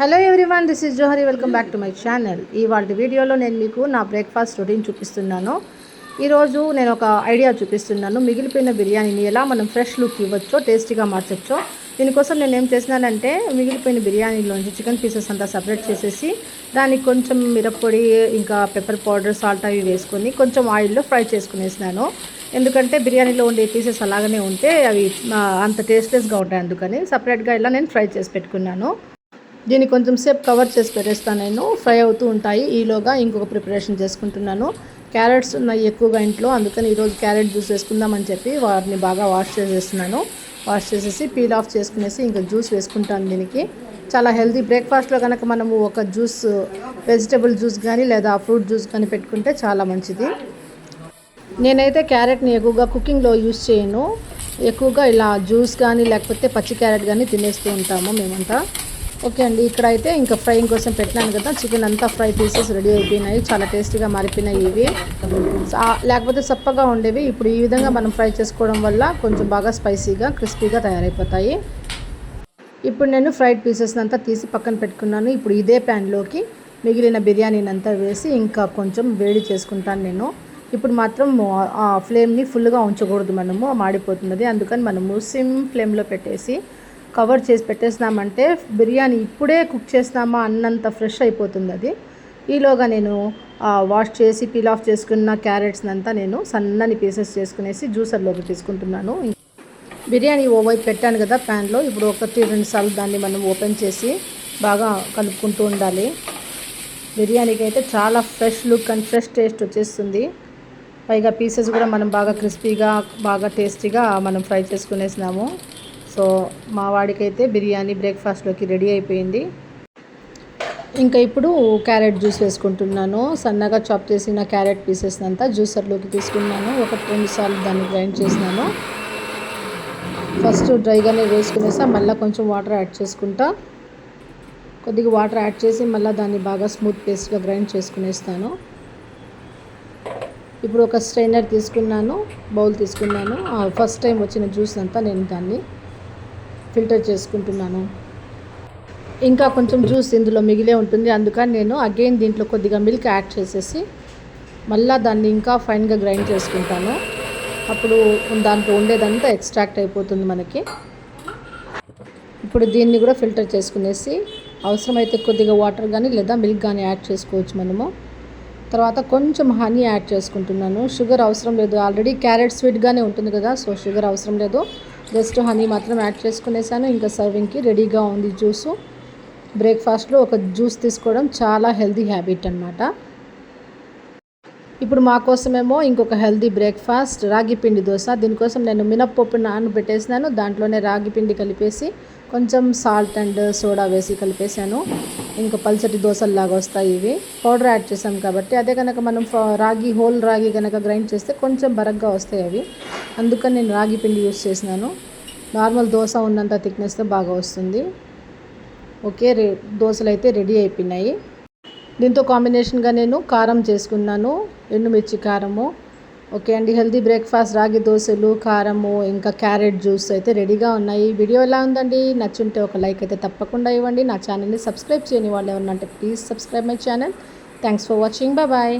Hello everyone this is Johari welcome back to my channel ఈ వాటి వీడియోలో నేను మీకు నా బ్రేక్ఫాస్ట్ రొటీన్ చూపిస్తున్నాను. ఈరోజు నేను ఒక ఐడియా చూపిస్తున్నాను. మిగిలిపోయిన బిర్యానీని ఎలా మనం ఫ్రెష్ లుక్ ఇవ్వచ్చో టేస్టీగా మార్చొచ్చో. దీనికోసం నేను ఏం చేసినానంటే మిగిలిపోయిన బిర్యానీలోంచి చికెన్ పీసెస్ అంతా సపరేట్ చేసేసి దానికి కొంచెం మిరప్పొడి ఇంకా పెప్పర్ పౌడర్ సాల్ట్ అవి వేసుకొని కొంచెం ఆయిల్లో ఫ్రై చేసుకునేసినాను. ఎందుకంటే బిర్యానీలో ఉండే పీసెస్ అలాగనే ఉంటే అవి అంత టేస్ట్లెస్గా ఉంటాయి. అందుకని సపరేట్గా ఇలా నేను ఫ్రై చేసి పెట్టుకున్నాను. దీన్ని కొంచెం సేపు కవర్ చేసి పెట్టేస్తాను నేను. ఫ్రై అవుతూ ఉంటాయి. ఈలోగా ఇంకొక ప్రిపరేషన్ చేసుకుంటున్నాను. క్యారెట్స్ ఉన్నాయి ఎక్కువగా ఇంట్లో. అందుకని ఈరోజు క్యారెట్ జ్యూస్ వేసుకుందామని చెప్పి వాటిని బాగా వాష్ చేసేస్తున్నాను. వాష్ చేసేసి పీల్ ఆఫ్ చేసుకునేసి ఇంకా జ్యూస్ వేసుకుంటాను దీనికి. చాలా హెల్తీ బ్రేక్ఫాస్ట్లో కనుక మనము ఒక జ్యూస్ వెజిటబుల్ జ్యూస్ కానీ లేదా ఫ్రూట్ జ్యూస్ కానీ పెట్టుకుంటే చాలా మంచిది. నేనైతే క్యారెట్ని ఎక్కువగా కుకింగ్లో యూస్ చేయను. ఎక్కువగా ఇలా జ్యూస్ కానీ లేకపోతే పచ్చి క్యారెట్ కానీ తినేస్తూ ఉంటాము మేమంతా. ఓకే అండి ఇక్కడ అయితే ఇంకా ఫ్రైయింగ్ కోసం పెట్టినాను కదా చికెన్ అంతా ఫ్రై పీసెస్ రెడీ అయిపోయినాయి చాలా టేస్టీగా మారిపోయినాయి ఇవి. లేకపోతే సప్పగా ఉండేవి ఇప్పుడు ఈ విధంగా మనం ఫ్రై చేసుకోవడం వల్ల కొంచెం బాగా స్పైసీగా క్రిస్పీగా తయారైపోతాయి. ఇప్పుడు నేను ఫ్రైడ్ పీసెస్ అంతా తీసి పక్కన పెట్టుకున్నాను ఇప్పుడు ఇదే ప్యాన్లోకి మిగిలిన బిర్యానీని అంతా వేసి ఇంకా కొంచెం వేడి చేసుకుంటాను నేను. ఇప్పుడు మాత్రం ఆ ఫ్లేమ్ని ఫుల్గా ఉంచకూడదు మనము మాడిపోతున్నది అందుకని మనము సిమ్ ఫ్లేమ్లో పెట్టేసి కవర్ చేసి పెట్టేసినామంటే బిర్యానీ ఇప్పుడే కుక్ చేసినామా అన్నంత ఫ్రెష్ అయిపోతుంది అది. ఈలోగా నేను వాష్ చేసి పీల్ ఆఫ్ చేసుకున్న క్యారెట్స్ని అంతా నేను సన్నని పీసెస్ చేసుకునేసి జ్యూసర్లోకి తీసుకుంటున్నాను. బిర్యానీ ఓవైపు పెట్టాను కదా ప్యాన్లో ఇప్పుడు ఒకటి రెండు సార్లు దాన్ని మనం ఓపెన్ చేసి బాగా కలుపుకుంటూ ఉండాలి. బిర్యానీకి అయితే చాలా fresh look and fresh taste వచ్చేస్తుంది. పైగా పీసెస్ కూడా మనం బాగా క్రిస్పీగా బాగా టేస్టీగా మనం ఫ్రై చేసుకునేసినాము. సో మా వాడికైతే బిర్యానీ బ్రేక్ఫాస్ట్లోకి రెడీ అయిపోయింది. ఇంకా ఇప్పుడు క్యారెట్ జ్యూస్ వేసుకుంటున్నాను. సన్నగా చాప్ చేసిన క్యారెట్ పీసెస్ అంతా జ్యూసర్లోకి తీసుకున్నాను. ఒక రెండు సార్లు దాన్ని గ్రైండ్ చేసినాను. ఫస్ట్ డ్రైగానే వేసుకునేసా మళ్ళీ కొంచెం వాటర్ యాడ్ చేసుకుంటా. కొద్దిగా వాటర్ యాడ్ చేసి మళ్ళీ దాన్ని బాగా స్మూత్ పేస్ట్గా గ్రైండ్ చేసుకునేస్తాను. ఇప్పుడు ఒక స్ట్రైనర్ తీసుకున్నాను బౌల్ తీసుకున్నాను. ఫస్ట్ టైం వచ్చిన జ్యూస్ అంతా నేను దాన్ని ఫిల్టర్ చేసుకుంటున్నాను. ఇంకా కొంచెం జ్యూస్ ఇందులో మిగిలే ఉంటుంది. అందుకని నేను అగైన్ దీంట్లో కొద్దిగా మిల్క్ యాడ్ చేసేసి మళ్ళీ దాన్ని ఇంకా ఫైన్గా గ్రైండ్ చేసుకుంటాను. అప్పుడు దాంట్లో ఉండేదంతా ఎక్స్ట్రాక్ట్ అయిపోతుంది మనకి. ఇప్పుడు దీన్ని కూడా ఫిల్టర్ చేసుకునేసి అవసరమైతే కొద్దిగా వాటర్ కానీ లేదా మిల్క్ కానీ యాడ్ చేసుకోవచ్చు మనము. తర్వాత కొంచెం హనీ యాడ్ చేసుకుంటున్నాను. షుగర్ అవసరం లేదు. ఆల్రెడీ క్యారెట్ స్వీట్గానే ఉంటుంది కదా సో షుగర్ అవసరం లేదు. జస్ట్ హనీ మాత్రం యాడ్ చేసుకునేసాను. ఇంకా సర్వింగ్కి రెడీగా ఉంది జ్యూసు. బ్రేక్ఫాస్ట్లో ఒక జ్యూస్ తీసుకోవడం చాలా హెల్దీ హ్యాబిట్ అనమాట ఇప్పుడు మా కోసమేమో ఇంకొక హెల్దీ బ్రేక్ఫాస్ట్ రాగి పిండి దోశ. దీనికోసం నేను మినప్పప్పు నానబెట్టేసినాను. దాంట్లోనే రాగి పిండి కలిపేసి కొంచెం సాల్ట్ అండ్ సోడా వేసి కలిపేసాను ఇంకా పల్చటి దోశల్లాగా వస్తాయి ఇవి. పౌడర్ యాడ్ చేసాం కాబట్టి అదే కనుక మనం రాగి హోల్ రాగి కనుక గ్రైండ్ చేస్తే కొంచెం బరగ్గా వస్తాయి అవి. అందుకని నేను రాగి పిండి యూస్ చేసినాను. నార్మల్ దోశ ఉన్నంత థిక్నెస్తో బాగా వస్తుంది. ఓకే రే దోశలు అయితే రెడీ అయిపోయినాయి. దీంతో కాంబినేషన్గా నేను కారం చేసుకున్నాను. ఎండుమిర్చి కారము. ఓకే అండి హెల్తీ బ్రేక్ఫాస్ట్ రాగి దోశలు కారము ఇంకా క్యారెట్ జ్యూస్ అయితే రెడీగా ఉన్నాయి. వీడియో ఎలా ఉందండి? నచ్చుంటే ఒక లైక్ అయితే తప్పకుండా ఇవ్వండి. నా ఛానల్ని సబ్స్క్రైబ్ చేయని వాళ్ళు ఎవరన్నా అంటే please subscribe my channel thanks for watching bye